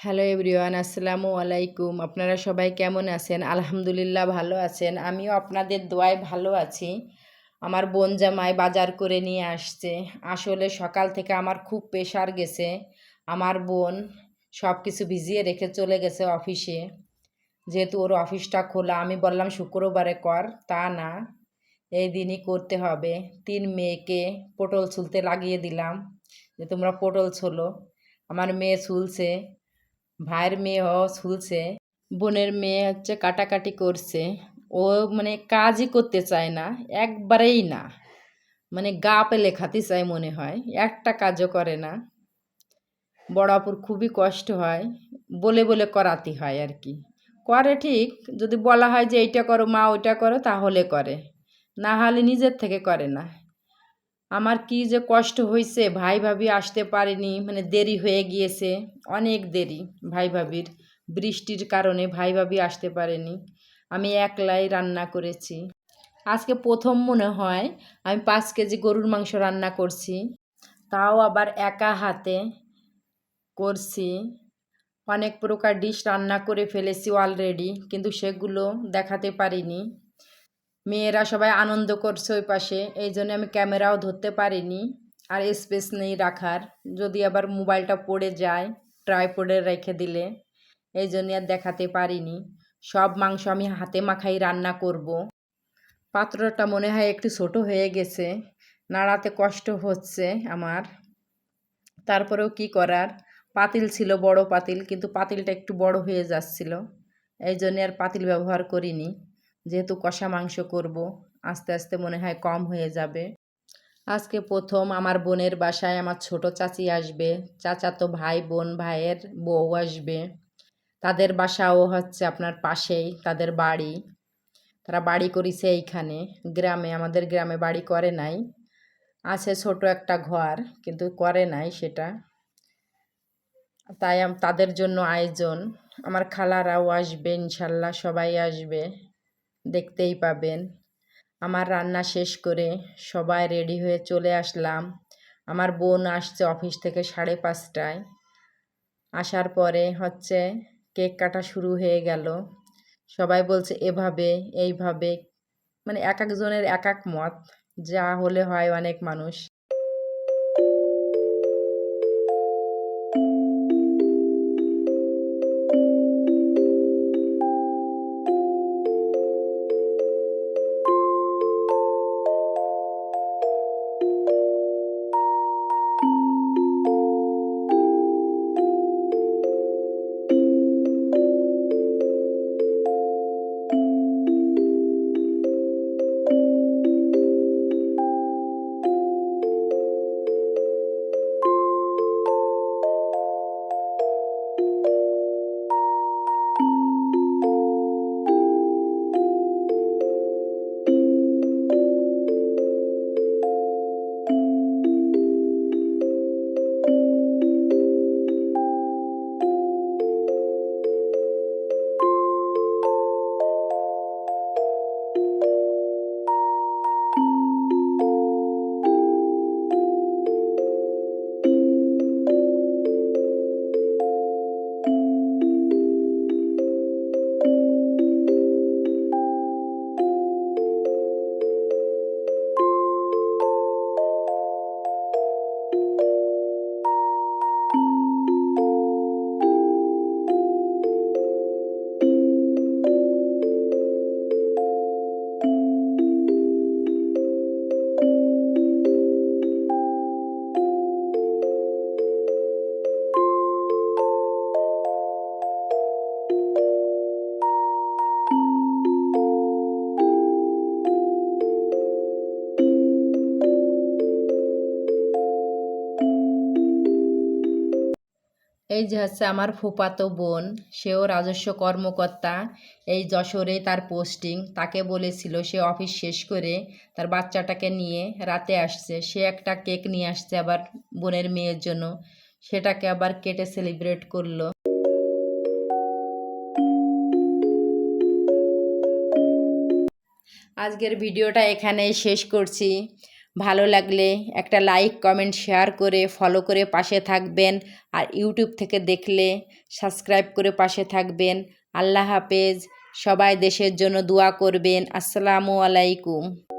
Hello everyone, আসসালামু আলাইকুম। আপনারা সবাই কেমন আছেন? আলহামদুলিল্লাহ ভালো আছেন। আমিও আপনাদের দোয়ায় ভালো আছি। আমার বোন জামাই বাজার করে নিয়ে আসছে। আসলে সকাল থেকে আমার খুব প্রেশার গেছে। আমার বোন সব কিছু ভিজিয়ে রেখে চলে গেছে অফিসে। যেহেতু ওর অফিসটা খোলা, আমি বললাম শুক্রবারে কর, তা না। এই দিনই করতে হবে। তিন মেয়েকে পটল ছুলতে লাগিয়ে দিলাম যে তোমরা পটল ছোলো। আমার মেয়ে ছুলছে। ভাইয়ের মেয়েও ছুলছে বোনের মেয়ে হচ্ছে কাটাকাটি করছে, ও মানে কাজই করতে চায় না, একবারেই না। মানে গা পেলে খাতে চায় মনে হয়, একটা কাজও করে না। বড়াপুর খুবই কষ্ট হয়, বলে বলে করাতে হয় আর কি। করে ঠিক, যদি বলা হয় যে এইটা করো, মা ওইটা করো, তাহলে করে। না হলে নিজের থেকে করে না। আমার কি যে কষ্ট হয়েছে ভাই ভাবি আসতে পারেনি মানে দেরি হয়ে গিয়েছে, অনেক দেরি, ভাই ভাবির বৃষ্টির কারণে ভাই ভাবি আসতে পারেনি, আমি একলাই রান্না করেছি। আজকে প্রথম মনে হয় আমি পাঁচ কেজি গরুর মাংস রান্না করছি, তাও আবার একা হাতে করছি, অনেক প্রকার ডিশ রান্না করে ফেলেছি অলরেডি কিন্তু সেগুলো দেখাতে পারিনি। মেয়েরা সবাই আনন্দ করছে ওই পাশে, এই জন্য আমি ক্যামেরাও ধরতে পারিনি। আর স্পেস নেই রাখার, যদি আবার মোবাইলটা পড়ে যায় ট্রাইপোডে রেখে দিলে, এই জন্য আর দেখাতে পারিনি। সব মাংস আমি হাতে মাখাই রান্না করব। পাত্রটা মনে হয় একটু ছোট হয়ে গেছে, নাড়াতে কষ্ট হচ্ছে আমার। তারপরেও কি করার? পাতিল ছিল বড় পাতিল, কিন্তু পাতিলটা একটু বড় হয়ে যাচ্ছিল, এই জন্য আর পাতিল ব্যবহার করিনি। যেহেতু কষা মাংস করব, আস্তে আস্তে মনে হয় কম হয়ে যাবে। আজকে প্রথম আমার বোনের বাসায় আমার ছোট চাচি আসবে। চাচাতো ভাই, বোন, ভাইয়ের বউ আসবে। তাদের বাসাও হচ্ছে আপনার পাশেই, তাদের বাড়ি। তারা বাড়ি করেছে এইখানে, গ্রামে, আমাদের গ্রামে বাড়ি করে নাই। আছে ছোট একটা ঘর, কিন্তু করে নাই সেটা। তাই তাদের জন্য আয়োজন। আমার খালারাও আসবে, ইনশাল্লাহ সবাই আসবে। দেখতেই পাবেন। আমার রান্না শেষ করে সবাই রেডি হয়ে চলে আসলাম। আমার বোন আসছে অফিস থেকে সাড়ে পাঁচটায়। আসার পরে হচ্ছে কেক কাটা শুরু হয়ে গেল। সবাই বলছে, এভাবে, এইভাবে। মানে এক একজনের এক এক মত। যা হলে হয় অনেক মানুষ। এই যে হচ্ছে আমার ফুপাতো বোন, সেও রাজস্ব কর্মকর্তা। এই যশোরে তার পোস্টিং তাকে বলেছিল সে অফিস শেষ করে তার বাচ্চাটাকে নিয়ে রাতে আসছে। সে একটা কেক নিয়ে আসছে আবার বোনের মেয়ের জন্য। সেটাকে আবার কেটে সেলিব্রেট করল। আজকের ভিডিওটা এখানেই শেষ করছি। ভালো লাগলে একটা লাইক কমেন্ট শেয়ার করে ফলো করে পাশে থাকবেন। আর ইউটিউব থেকে দেখলে সাবস্ক্রাইব করে পাশে থাকবেন। আল্লাহ হাফেজ। সবাই দেশের জন্য দোয়া করবেন। আসসালামু আলাইকুম।